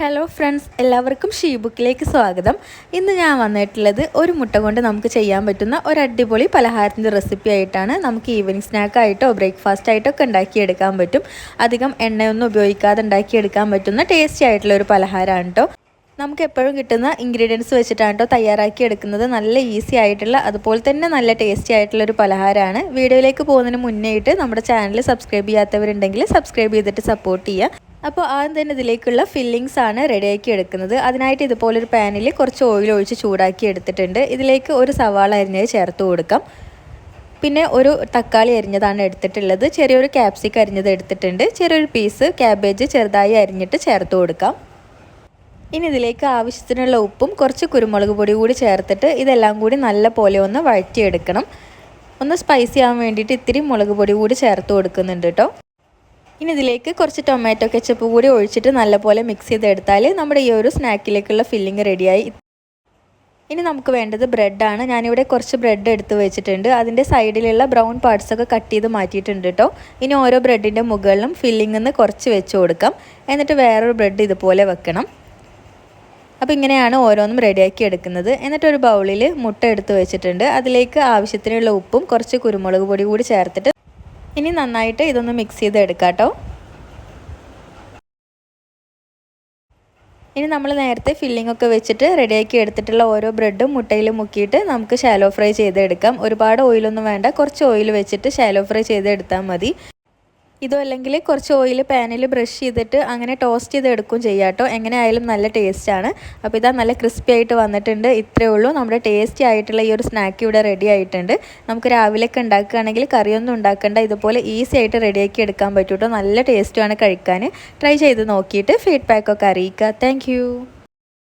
Hello friends എല്ലാവർക്കും she ബുക്കിലേക്ക് സ്വാഗതം. ഇന്ന് ഞാൻ വന്നിട്ടുള്ളത് ഒരു മുട്ട കൊണ്ട് നമുക്ക് ചെയ്യാൻ പറ്റുന്ന ഒരു അടിപൊളി പലഹാരത്തിന്റെ റെസിപ്പി ആയിട്ടാണ് നമുക്ക് ഈവനിങ് സ്നാക്കായിട്ടോ ബ്രേക്ക്ഫാസ്റ്റ് ആയിട്ടോ ഒക്കെ ഉണ്ടാക്കിയെടുക്കാൻ പറ്റും. അധികം എണ്ണയൊന്നും ഉപയോഗിക്കാതെ ഉണ്ടാക്കിയെടുക്കാൻ പറ്റുന്ന ടേസ്റ്റി ആയിട്ടുള്ള ഒരു പലഹാരമാണ് കേട്ടോ നമുക്ക് എപ്പോഴും കിട്ടുന്ന ഇൻഗ്രീഡിയൻസ് വെച്ചിട്ടാണ് കേട്ടോ തയ്യാറാക്കി എടുക്കുന്നത്. നല്ല ഈസി ആയിട്ടുള്ള അതുപോലെ തന്നെ നല്ല ടേസ്റ്റി ആയിട്ടുള്ള ഒരു പലഹാരമാണ്. വീഡിയോയിലേക്ക് പോകുന്നതിന് മുന്നേയിട്ട് നമ്മുടെ ചാനൽ സബ്സ്ക്രൈബ് ചെയ്യാത്തവരുണ്ടെങ്കിൽ സബ്സ്ക്രൈബ് ചെയ്തിട്ട് സപ്പോർട്ട് ചെയ്യുക. അപ്പോൾ ആദ്യം തന്നെ ഇതിലേക്കുള്ള ഫില്ലിങ്സ് ആണ് റെഡിയാക്കി എടുക്കുന്നത്. അതിനായിട്ട് ഇതുപോലൊരു പാനിൽ കുറച്ച് ഓയിൽ ഒഴിച്ച് ചൂടാക്കി എടുത്തിട്ടുണ്ട്. ഇതിലേക്ക് ഒരു സവാള അരിഞ്ഞത് ചേർത്ത് കൊടുക്കാം. പിന്നെ ഒരു തക്കാളി അരിഞ്ഞതാണ് എടുത്തിട്ടുള്ളത്. ചെറിയൊരു ക്യാപ്സിക്ക് അരിഞ്ഞത് എടുത്തിട്ടുണ്ട്. ചെറിയൊരു പീസ് ക്യാബേജ് ചെറുതായി അരിഞ്ഞിട്ട് ചേർത്ത് കൊടുക്കാം. ഇനി ഇതിലേക്ക് ആവശ്യത്തിനുള്ള ഉപ്പും കുറച്ച് കുരുമുളക് പൊടി കൂടി ചേർത്തിട്ട് ഇതെല്ലാം കൂടി നല്ല പോലെ ഒന്ന് വഴറ്റിയെടുക്കണം. ഒന്ന് സ്പൈസി ആവാൻ വേണ്ടിയിട്ട് ഇത്തിരി മുളക് പൊടി കൂടി ചേർത്ത് കൊടുക്കുന്നുണ്ട് കേട്ടോ. ഇനി ഇതിലേക്ക് കുറച്ച് ടൊമാറ്റോ കെച്ചപ്പ് കൂടി ഒഴിച്ചിട്ട് നല്ലപോലെ മിക്സ് ചെയ്തെടുത്താൽ നമ്മുടെ ഈ ഒരു സ്നാക്കിലേക്കുള്ള ഫില്ലിംഗ് റെഡിയായി ഇനി നമുക്ക് വേണ്ടത് ബ്രെഡാണ് ഞാനിവിടെ കുറച്ച് ബ്രെഡ് എടുത്ത് വെച്ചിട്ടുണ്ട്. അതിന്റെ സൈഡിലുള്ള ബ്രൗൺ പാർട്സൊക്കെ കട്ട് ചെയ്ത് മാറ്റിയിട്ടുണ്ട് കേട്ടോ ഇനി ഓരോ ബ്രെഡിന്റെ മുകളിലും ഫില്ലിംഗ് നിന്ന് കുറച്ച് വെച്ച് കൊടുക്കാം. എന്നിട്ട് വേറൊരു ബ്രെഡ് ഇതുപോലെ വെക്കണം. അപ്പോൾ ഇങ്ങനെയാണ് ഓരോന്നും റെഡിയാക്കി എടുക്കുന്നത്. എന്നിട്ട് ഒരു ബൗളിൽ മുട്ട എടുത്ത് വെച്ചിട്ടുണ്ട്. അതിലേക്ക് ആവശ്യത്തിനുള്ള ഉപ്പും കുറച്ച് കുരുമുളക് പൊടി കൂടി ചേർത്തിട്ട് ഇനി നന്നായിട്ട് ഇതൊന്ന് മിക്സ് ചെയ്ത് എടുക്കാം കേട്ടോ ഇനി നമ്മൾ നേരത്തെ ഫില്ലിംഗ് ഒക്കെ വെച്ചിട്ട് റെഡിയാക്കി എടുത്തിട്ടുള്ള ഓരോ ബ്രെഡും മുട്ടയിൽ മുക്കിയിട്ട് നമുക്ക് ഷാലോ ഫ്രൈ ചെയ്തെടുക്കാം. ഒരുപാട് ഓയിലൊന്നും വേണ്ട കുറച്ച് ഓയിൽ വെച്ചിട്ട് ഷാലോ ഫ്രൈ ചെയ്തെടുത്താൽ മതി. ഇതും അല്ലെങ്കിൽ കുറച്ച് ഓയിൽ പാനിൽ ബ്രഷ് ചെയ്തിട്ട് അങ്ങനെ ടോസ്റ്റ് ചെയ്ത് എടുക്കും ചെയ്യാം കേട്ടോ. എങ്ങനെ ആയാലും നല്ല ടേസ്റ്റാണ് അപ്പോൾ ഇതാ നല്ല ക്രിസ്പി ആയിട്ട് വന്നിട്ടുണ്ട്. ഇത്രയേ ഉള്ളൂ. നമ്മുടെ ടേസ്റ്റി ആയിട്ടുള്ള ഈ ഒരു സ്നാക്ക് ഇവിടെ റെഡി ആയിട്ടുണ്ട്. നമുക്ക് രാവിലെയൊക്കെ ഉണ്ടാക്കുകയാണെങ്കിൽ കറിയൊന്നും ഉണ്ടാക്കേണ്ട. ഇതുപോലെ ഈസി ആയിട്ട് റെഡിയാക്കി എടുക്കാൻ പറ്റും കേട്ടോ. നല്ല ടേസ്റ്റുമാണ് കഴിക്കാൻ. ട്രൈ ചെയ്ത് നോക്കിയിട്ട് ഫീഡ്ബാക്കൊക്കെ അറിയിക്കുക. താങ്ക്